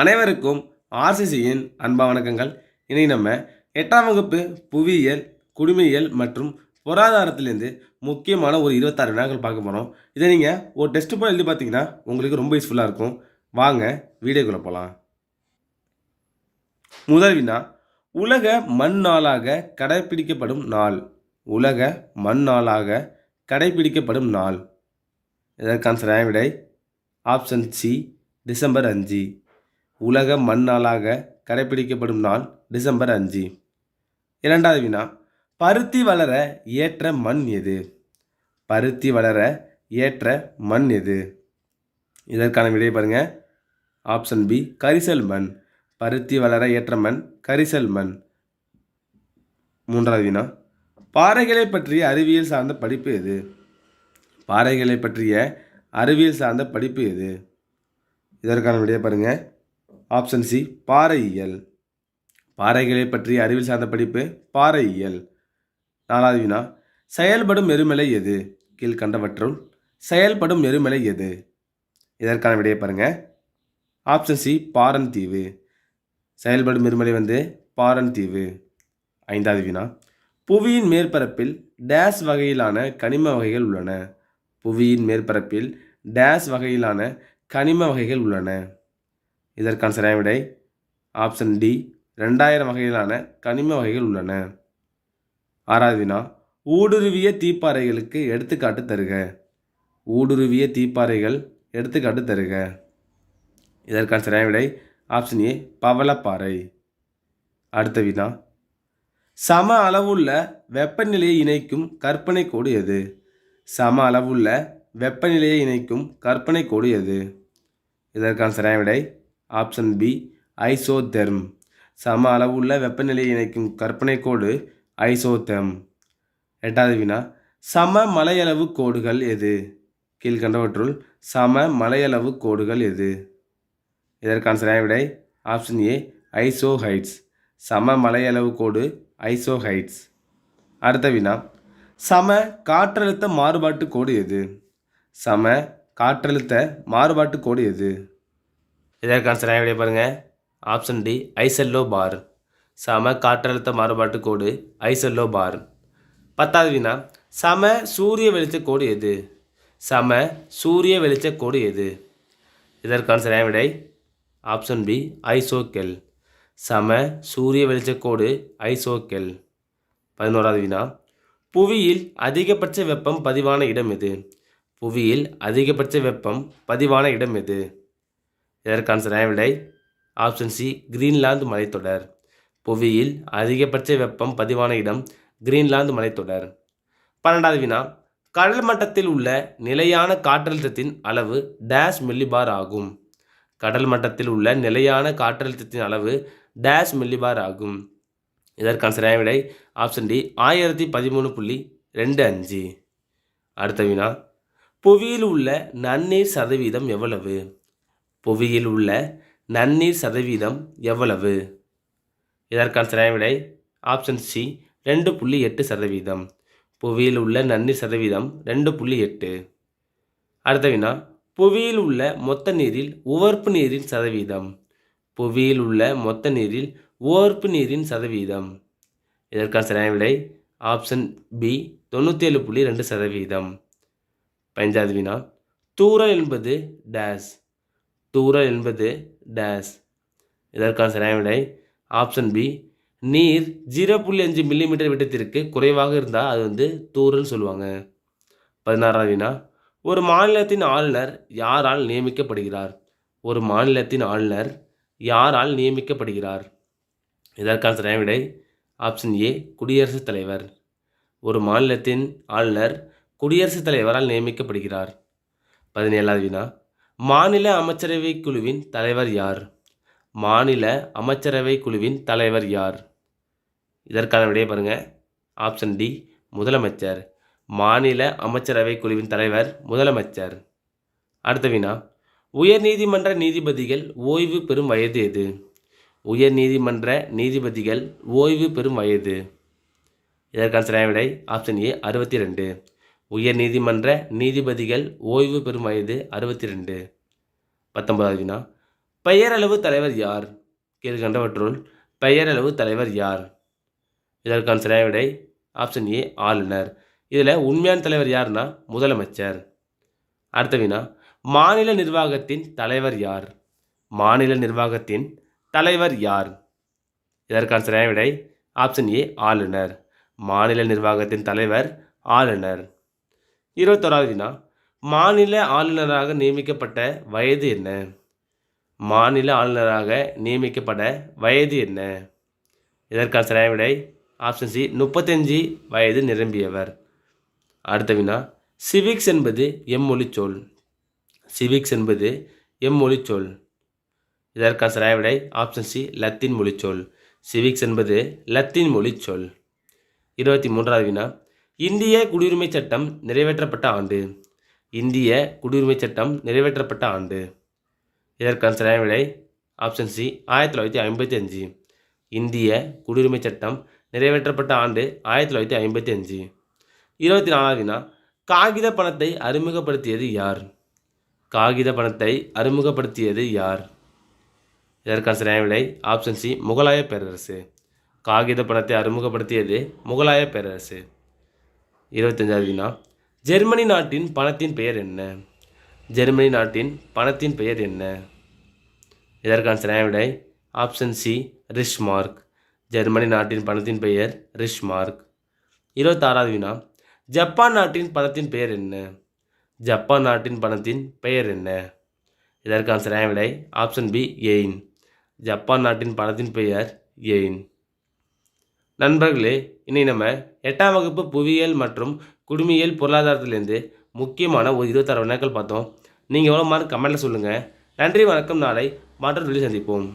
அனைவருக்கும் ஆர்சிசியின் அன்பா வணக்கங்கள். இனி நம்ம எட்டாம் வகுப்பு புவியியல் குடிமையியல் மற்றும் பொருளாதாரத்திலேருந்து முக்கியமான ஒரு இருபத்தாறு வினாக்கள் பார்க்க போகிறோம் இதை நீங்கள் ஒரு டெஸ்ட் போய் எழுதி பார்த்தீங்கன்னா உங்களுக்கு ரொம்ப யூஸ்ஃபுல்லாக இருக்கும். வாங்க வீடியோக்குள்ளே போகலாம் முதல் வினா உலக மண் நாளாக கடைப்பிடிக்கப்படும் நாள். உலக மண் நாளாக கடைப்பிடிக்கப்படும் நாள். இதற்கான சரியான விடை? ஆப்ஷன் சி டிசம்பர் அஞ்சு. உலக மண் நாளாக கடைப்பிடிக்கப்படும் நாள் டிசம்பர் அஞ்சு. இரண்டாவது வினா பருத்தி வளர ஏற்ற மண் எது? பருத்தி வளர ஏற்ற மண் எது? இதற்கான விடையை பாருங்கள் ஆப்ஷன் பி கரிசல் மண். பருத்தி வளர ஏற்ற மண் கரிசல் மண். மூன்றாவது வினா பாறைகளை பற்றிய அறிவியல் சார்ந்த படிப்பு எது? பாறைகளை பற்றிய அறிவியல் சார்ந்த படிப்பு எது? இதற்கான விடையை பாருங்கள் ஆப்ஷன் சி பாறையியல். பாறைகளை பற்றிய அறிவியல் சார்ந்த படிப்பு பாறையியல். நாலாவது வினா செயல்படும் எரிமலை எது? கீழ்கண்டவற்றுள் செயல்படும் எரிமலை எது? இதற்கான விடையை பாருங்கள் ஆப்ஷன் சி பாரன் தீவு. செயல்படும் எரிமலை வந்து பாரன் தீவு. ஐந்தாவது வினா புவியின் மேற்பரப்பில் டேஸ் வகையிலான கனிம வகைகள் உள்ளன. புவியின் மேற்பரப்பில் டேஸ் வகையிலான கனிம வகைகள் உள்ளன. இதற்கான சரியான விடை ஆப்ஷன் டி ரெண்டாயிரம் வகையிலான கனிம வகைகள் உள்ளன. ஆறாவது வினா ஊடுருவிய தீப்பாறைகளுக்கு எடுத்துக்காட்டு தருக. ஊடுருவிய தீப்பாறைகள் எடுத்துக்காட்டு தருக. இதற்கான சரியான விடை ஆப்ஷன் ஏ பவளப்பாறை. அடுத்த வினா சம அளவுள்ள வெப்பநிலையை இணைக்கும் கற்பனை கோடு எது? சம அளவுள்ள வெப்பநிலையை இணைக்கும் கற்பனை கோடு எது? இதற்கான சரியான விடை ஆப்ஷன் பி ஐசோதெர்ம். சம அளவுள்ள வெப்பநிலையை இணைக்கும் கற்பனை கோடு ஐசோதெர்ம். எட்டாவது வினா சம மலையளவு கோடுகள் எது? கீழ்கண்டவற்றுள் சம மலையளவு கோடுகள் எது? இதற்கான சரியான விடை? Option A isohyets. சம மலையளவு கோடு ஐசோஹைட்ஸ். அடுத்த வினா சம காற்றழுத்த மாறுபாட்டு கோடு எது? சம காற்றழுத்த மாறுபாட்டு கோடு எது? இதற்கான சரியான விடை பாருங்க. ஆப்ஷன் டி ஐசெல்லோ பார் சம காற்றழுத்த மாறுபாட்டு கோடு ஐசெல்லோ பார் பத்தாவது வினா சம சூரிய வெளிச்ச கோடு எது? சம சூரிய வெளிச்ச கோடு எது? இதற்கான சரியான விடை ஆப்ஷன் பி ஐசோக்கெல் சம சூரிய வெளிச்சக்கோடு ஐசோக்கெல் பதினோராவது வினா புவியில் அதிகபட்ச வெப்பம் பதிவான இடம் எது? புவியில் அதிகபட்ச வெப்பம் பதிவான இடம் எது? இதற்கான சரியான விடை ஆப்ஷன் சி கிரீன்லாந்து மலைத்தொடர். புவியில் அதிகபட்ச வெப்பம் பதிவான இடம் கிரீன்லாந்து மலைத்தொடர். பன்னெண்டாவது வினா கடல் மட்டத்தில் உள்ள நிலையான காற்றழுத்தத்தின் அளவு டேஷ் மில்லிபார் ஆகும். கடல் மட்டத்தில் உள்ள நிலையான காற்றழுத்தத்தின் அளவு டேஷ் மில்லிபார் ஆகும். இதற்கான சரியான விடை ஆப்ஷன் டி ஆயிரத்தி பதிமூணு புள்ளி ரெண்டு அஞ்சு. அடுத்த வினா புவியில் உள்ள நன்னீர் சதவீதம் எவ்வளவு? புவியில் உள்ள நன்னீர் சதவீதம் எவ்வளவு? இதற்கான சரியான விடை ஆப்ஷன் சி ரெண்டு புள்ளி எட்டு சதவீதம். புவியில் உள்ள நன்னீர் சதவீதம் ரெண்டு புள்ளி எட்டு. அடுத்த வினா புவியில் உள்ள மொத்த நீரில் உவர்ப்பு நீரின் சதவீதம். புவியில் உள்ள மொத்த நீரில் உவர்ப்பு நீரின் சதவீதம். இதற்கான சரியான விடை ஆப்ஷன் பி தொண்ணூற்றி ஏழு புள்ளி ரெண்டு சதவீதம். பஞ்சாவது வினா தூறல் என்பது டேஸ் தூரல் என்பது டேஸ் இதற்கான சரியான விடை. ஆப்ஷன் பி நீர் ஜீரோ புள்ளி அஞ்சு மில்லிமீட்டர் விட்டத்திற்கு குறைவாக இருந்தால் அது வந்து தூரல் சொல்லுவாங்க. பதினாறாவது வினா ஒரு மாநிலத்தின் ஆளுநர் யாரால் நியமிக்கப்படுகிறார்? ஒரு மாநிலத்தின் ஆளுநர் யாரால் நியமிக்கப்படுகிறார்? இதற்கான சரியான விடை. ஆப்ஷன் ஏ குடியரசுத் தலைவர். ஒரு மாநிலத்தின் ஆளுநர் குடியரசுத் தலைவரால் நியமிக்கப்படுகிறார். பதினேழாவது வினா மாநில அமைச்சரவை குழுவின் தலைவர் யார்? மாநில அமைச்சரவை குழுவின் தலைவர் யார்? இதற்கான விடையை பாருங்கள் ஆப்ஷன் டி முதலமைச்சர். மாநில அமைச்சரவை குழுவின் தலைவர் முதலமைச்சர். அடுத்த வினா உயர்நீதிமன்ற நீதிபதிகள் ஓய்வு பெறும் வயது எது? உயர்நீதிமன்ற நீதிபதிகள் ஓய்வு பெறும் வயது. இதற்கான சரியான விடை ஆப்ஷன் ஏ அறுபத்தி ரெண்டு. உயர் நீதிமன்ற நீதிபதிகள் ஓய்வு பெறும் வயது அறுபத்தி ரெண்டு பத்தொன்பதாவது வினா. பெயரளவு தலைவர் யார்? கீழ்கண்டவற்றுள் பெயரளவு தலைவர் யார்? இதற்கான சரியான விடை ஆப்ஷன் ஏ ஆளுநர். இதில் உண்மையான தலைவர் யாருன்னா முதலமைச்சர். அடுத்த வினா. மாநில நிர்வாகத்தின் தலைவர் யார்? மாநில நிர்வாகத்தின் தலைவர் யார்? இதற்கான சரியான விடை ஆப்ஷன் ஏ ஆளுநர். மாநில நிர்வாகத்தின் தலைவர் ஆளுநர். இருபத்தோராவது வினா மாநில ஆளுநராக நியமிக்கப்பட்ட வயது என்ன? மாநில ஆளுநராக நியமிக்கப்பட வயது என்ன? இதற்கான சரியான விடை ஆப்ஷன் சி முப்பத்தஞ்சு வயது நிரம்பியவர். அடுத்த வினா சிவிக்ஸ் என்பது எம்மொழிச்சொல் சிவிக்ஸ் என்பது எம்மொழிச்சொல் இதற்கான சரியான விடை ஆப்ஷன் சி லத்தீன் மொழிச்சொல். சிவிக்ஸ் என்பது லத்தீன் மொழிச்சொல். இருபத்தி மூன்றாவது வினா இந்திய குடியுரிமை சட்டம் நிறைவேற்றப்பட்ட ஆண்டு. இந்திய குடியுரிமை சட்டம் நிறைவேற்றப்பட்ட ஆண்டு. இதற்கான சரியான விடை ஆப்ஷன் சி ஆயிரத்தி தொள்ளாயிரத்தி ஐம்பத்தி அஞ்சு. இந்திய குடியுரிமை சட்டம் நிறைவேற்றப்பட்ட ஆண்டு ஆயிரத்தி தொள்ளாயிரத்தி ஐம்பத்தி அஞ்சு. இருபத்தி நாலாவது வினா காகித பணத்தை அறிமுகப்படுத்தியது யார்? காகித பணத்தை அறிமுகப்படுத்தியது யார்? இதற்கான சரியான விடை ஆப்ஷன் சி முகலாய பேரரசு. காகித பணத்தை அறிமுகப்படுத்தியது முகலாய பேரரசு. இருபத்தஞ்சாவது வினா ஜெர்மனி நாட்டின் பணத்தின் பெயர் என்ன? ஜெர்மனி நாட்டின் பணத்தின் பெயர் என்ன? இதற்கான சரியான விடை ஆப்ஷன் சி ரிஷ்மார்க் ஜெர்மனி நாட்டின் பணத்தின் பெயர் ரிஷ்மார்க் இருபத்தாறாவது வினா ஜப்பான் நாட்டின் பணத்தின் பெயர் என்ன? ஜப்பான் நாட்டின் பணத்தின் பெயர் என்ன? இதற்கான சரியான விடை ஆப்ஷன் பி எயின் ஜப்பான் நாட்டின் பணத்தின் பெயர் எயின் நண்பர்களே இன்னை நம்ம எட்டாம் வகுப்பு புவியியல் மற்றும் குடிமியல் பொருளாதாரத்திலேருந்து முக்கியமான ஒரு இருபத்தாறு வினாக்கள் பார்த்தோம். நீங்கள் எவ்வளோ மார்க் கமெண்ட்டில் சொல்லுங்கள் நன்றி வணக்கம். நாளை மாற்றம் சொல்லி சந்திப்போம்.